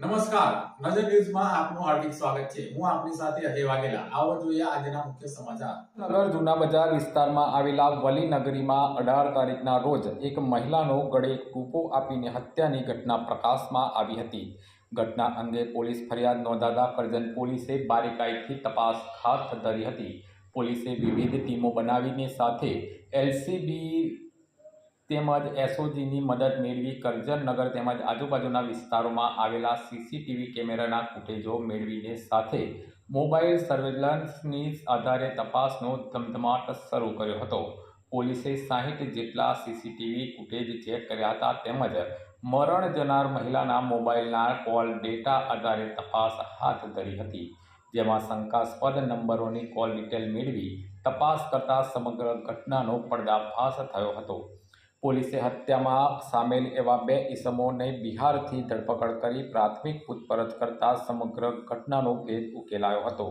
નમસ્કાર. નજર ન્યૂઝમાં આપનું હાર્દિક સ્વાગત છે. હું આપની સાથે અજય વાઘેલા. આવો જોઈએ આજના મુખ્ય સમાચાર. નગર જૂના બજાર વિસ્તારમાં આવેલા વલી નગરીમાં અઢાર તારીખના રોજ એક મહિલાનો ગળે ટૂંપો આપીને હત્યાની ઘટના પ્રકાશમાં આવી હતી. ઘટના અંગે પોલીસ ફરિયાદ નોંધાતા કરજણ પોલીસે બારીકાઈથી તપાસ હાથ ધરી હતી. પોલીસે વિવિધ ટીમો બનાવીને સાથે એલસીબી તેમજ એસઓજીની મદદ મેળવી કરજણનગર તેમજ આજુબાજુના વિસ્તારોમાં આવેલા સીસીટીવી કેમેરાના ફૂટેજો મેળવીને સાથે મોબાઈલ સર્વેલન્સની આધારે તપાસનો ધમધમાટ શરૂ કર્યો હતો. પોલીસે સાહીઠ જેટલા સીસીટીવી ફૂટેજ ચેક કર્યા હતા તેમજ મરણ જનાર મહિલાના મોબાઈલના કોલ ડેટા આધારે તપાસ હાથ ધરી હતી. જેમાં શંકાસ્પદ નંબરોની કોલ ડિટેલ મેળવી તપાસ કરતા સમગ્ર ઘટનાનો પર્દાફાશ થયો હતો. પોલીસે હત્યામાં સામેલ એવા બે ઇસમોને બિહારથી ધરપકડ કરી પ્રાથમિક પૂછપરછ કરતા સમગ્ર ઘટનાનો ભેદ ઉકેલાયો હતો,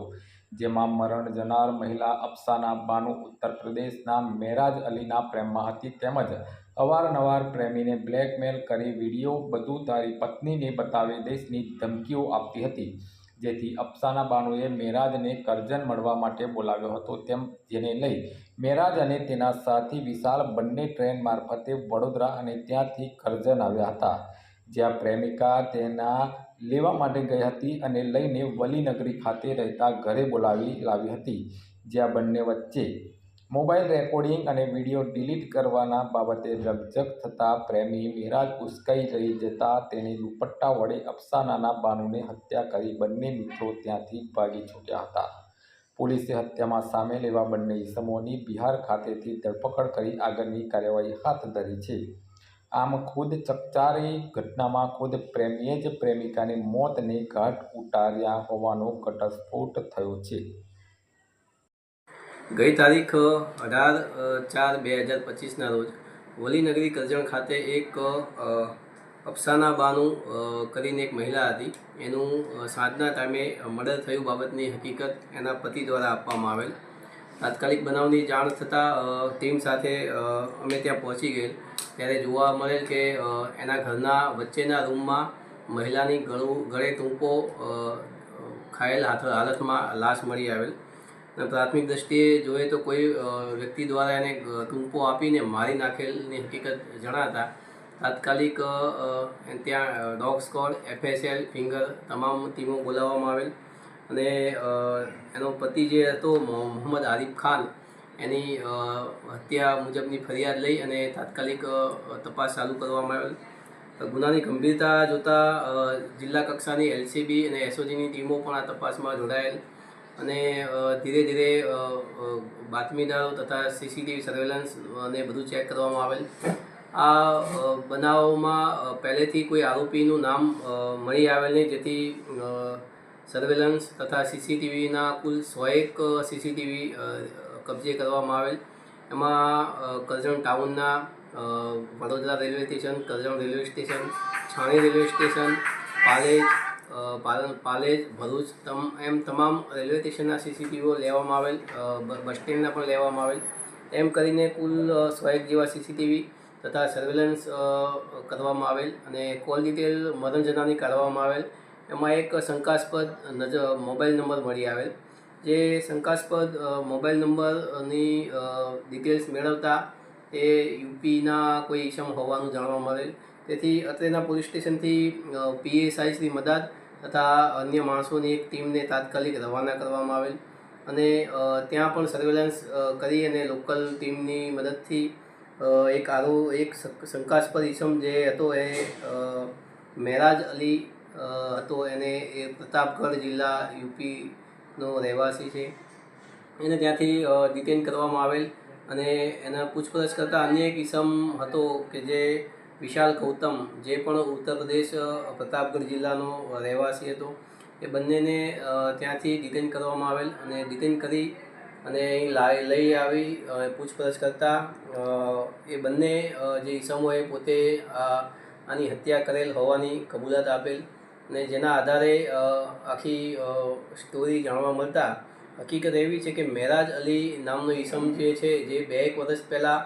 જેમાં મરણ જનાર મહિલા અફસાના બાનુ ઉત્તર પ્રદેશના મેરાજ અલીના પ્રેમમાં હતી તેમજ અવારનવાર પ્રેમીને બ્લેકમેલ કરી વીડિયો બધું તારી પત્નીને બતાવી દેશની ધમકીઓ આપતી હતી. જેથી અફસાના બાનુએ મેરાજને કરજણ મળવા માટે બોલાવ્યો હતો. તેમ જેને લઈ મેરાજ અને તેના સાથી વિશાલ બંને ટ્રેન મારફતે વડોદરા અને ત્યાંથી કરજણ આવ્યા હતા. જ્યાં પ્રેમિકા તેના લેવા માટે ગઈ હતી અને લઈને વલીનગરી ખાતે રહેતા ઘરે બોલાવી લાવી હતી. જ્યાં બંને વચ્ચે મોબાઈલ રેકોર્ડિંગ અને વીડિયો ડિલીટ કરવાના બાબતે રકઝક થતાં પ્રેમી મિરાજ ઉશ્કેરાઈ રહી જતા તેની દુપટ્ટા વડે અફસાનાના બાનુને હત્યા કરી બંને મિત્રો ત્યાંથી ભાગી છૂટ્યા હતા. પોલીસે હત્યામાં સામેલ એવા બંને ઇસમોની બિહાર ખાતેથી ધરપકડ કરી આગળની કાર્યવાહી હાથ ધરી છે. આમ ખુદ ચકચારી ઘટનામાં ખુદ પ્રેમીએ જ પ્રેમિકાની મોતને ઘાટ ઉતાર્યા હોવાનો ઘટસ્ફોટ થયો છે. ગઈ તારીખ અઢાર ચાર બે હજાર પચીસના રોજ વલીનગરી કરજણ ખાતે એક અફસાના બાનુ કરીને એક મહિલા હતી. એનું સાંજના ટાઈમે મર્ડર થયું બાબતની હકીકત એના પતિ દ્વારા આપવામાં આવેલ. તાત્કાલિક બનાવની જાણ થતાં ટીમ સાથે અમે ત્યાં પહોંચી ગયેલ. ત્યારે જોવા મળેલ કે એના ઘરના વચ્ચેના રૂમમાં મહિલાની ગળું, ગળે ટૂંકો ખાયેલ હાથ, હાલતમાં લાશ મળી આવેલ. પ્રાથમિક દ્રષ્ટિએ જોઈએ તો કોઈ વ્યક્તિ દ્વારા એને ટૂંકો આપીને મારી નાખેલની હકીકત જણાતા, તાત્કાલિક ત્યાં ડોગ સ્કોડ એફએસએલ, ફિંગર તમામ ટીમો બોલાવવામાં આવેલ. અને એનો પતિ જે હતો મોહમ્મદ આરિફ ખાન, એની હત્યા મુજબની ફરિયાદ લઈ અને તાત્કાલિક તપાસ ચાલુ કરવામાં આવેલ. ગુનાની ગંભીરતા જોતા જિલ્લા કક્ષાની એલસીબી અને એસઓજીની ટીમો પણ આ તપાસમાં જોડાયેલ. અને ધીરે ધીરે બાતમીદારો તથા સીસીટીવી સર્વેલન્સ અને બધું ચેક કરવામાં આવેલ. આ બનાવમાં પહેલેથી કોઈ આરોપીનું નામ મળી આવેલ નહીં. જેથી સર્વેલન્સ તથા સીસીટીવીના કુલ સોએક સીસીટીવી કબજે કરવામાં આવેલ. એમાં Karjan ટાઉનના Vadodara railway station Karjan railway station, Chhani railway station, Palej અ, પાલ- પાલેજ ભરૂચ તમ એમ તમામ રેલવે સ્ટેશનના સીસીટીવીઓ લેવામાં આવેલ બસ સ્ટેન્ડના પણ લેવામાં આવેલ. એમ કરીને કુલ સોએક જેવા સીસીટીવી તથા સર્વેલન્સ કરવામાં આવેલ અને કોલ ડિટેલ મરણ જનાની કાઢવામાં આવેલ. એમાં એક શંકાસ્પદ નજર મોબાઈલ નંબર મળી આવેલ. જે શંકાસ્પદ મોબાઈલ નંબરની ડિટેલ્સ મેળવતા એ યુપીના કોઈ ઈસમ હોવાનું જાણવા મળેલ તેથી અત્રેના પોલીસ સ્ટેશનથી પીએસઆઈ શ્રી મદાદ તથા અન્ય માણસોની એક ટીમને તાત્કાલિક રવાના કરવામાં આવેલ અને ત્યાં પણ સર્વેલન્સ કરી અને લોકલ ટીમની મદદથી એક આરો, એક શંકાસ્પદ ઈસમ જે હતો એ મહેરાજ અલી હતો. એને એ પ્રતાપગઢ જિલ્લા યુપીનો રહેવાસી છે. એને ત્યાંથી ડિટેન કરવામાં આવેલ અને એના પૂછપરછ કરતાં અન્ય એક ઈસમ હતો કે જે વિશાલ ગૌતમ, જે પણ ઉત્તર પ્રદેશ પ્રતાપગઢ જિલ્લાનો રહેવાસી હતો, એ બંનેને ત્યાંથી ડિટેન કરવામાં આવેલ અને ડિટેન કરી અને અહીં લઈ આવી પૂછપરછ કરતાં એ બંને જે ઈસમોએ પોતે આની હત્યા કરેલ હોવાની કબૂલાત આપેલ અને જેના આધારે આખી સ્ટોરી જાણવા મળતા, હકીકત એવી છે કે મેરાજ અલી નામનો ઈસમ જે છે, જે બે એક વર્ષ પહેલાં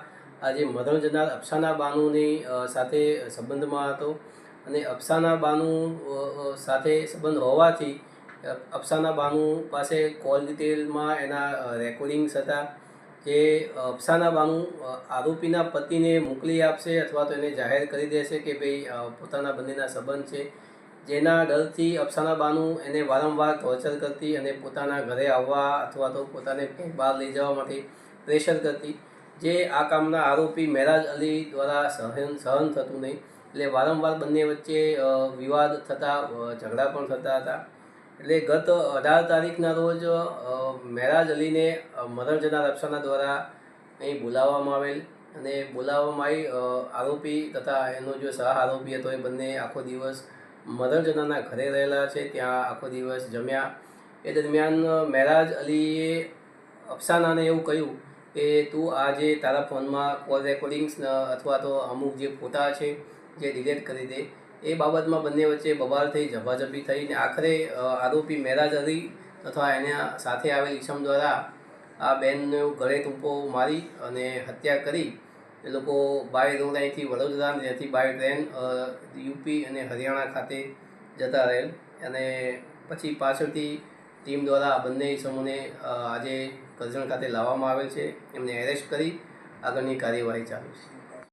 આ મધર જનાર અફસાના બાનુની સાથે સંબંધમાં હતો. અને અફસાના બાનુ સાથે સંબંધ હોવાથી અફસાના બાનુ પાસે કોલ ડિટેલમાં એના રેકોર્ડિંગ્સ હતા કે અફસાના બાનુ આરોપીના પતિને મોકલી આપશે અથવા તો એને જાહેર કરી દેશે કે ભાઈ પોતાના બંનેના સંબંધ છે. જેના ડરથી અફસાના બાનુ એને વારંવાર ટોર્ચર કરતી અને પોતાના ઘરે આવવા અથવા તો પોતાને બહાર લઈ જવા માટે પ્રેશર કરતી. જે આ કામના આરોપી મહેરાજ અલી દ્વારા સહન સહન થતું નહીં. એટલે વારંવાર બંને વચ્ચે વિવાદ થતા ઝઘડા પણ થતા હતા. એટલે ગત અઢાર તારીખના રોજ મહેરાજ અલીને મરણજના રક્ષાના દ્વારા અહીં બોલાવવામાં આવેલ અને બોલાવવામાં આવી આરોપી તથા એનો જો સહ આરોપી હતો એ બંને આખો દિવસ મરણજનાના ઘરે રહેલા છે. ત્યાં આખો દિવસ જમ્યા. એ દરમિયાન મહેરાજ અલીએ અફસાનાને એવું કહ્યું કે તું આ જે તારા ફોનમાં કોલ રેકોર્ડિંગ્સ અથવા તો અમુક જે ફોટા છે જે ડિલેટ કરી દે, એ બાબતમાં બંને વચ્ચે બબાલ થઈ, ઝપાઝપી થઈ ને આખરે આરોપી મેરાજ અલી તથા એના સાથે આવેલ ઈસમ દ્વારા આ બેનનો ગળે ટૂંપો મારી અને હત્યા કરી. એ લોકો બાય રોડ અહીંથી વડોદરા ત્યાંથી બાય ટ્રેન યુપી અને હરિયાણા ખાતે જતા રહેલ. અને પછી પાછળથી ટીમ દ્વારા બંને ઈસમોને આજે કરજણ ખાતે લાવવામાં આવેલ છે. એમને એરેસ્ટ કરી આગળની કાર્યવાહી ચાલુ છે.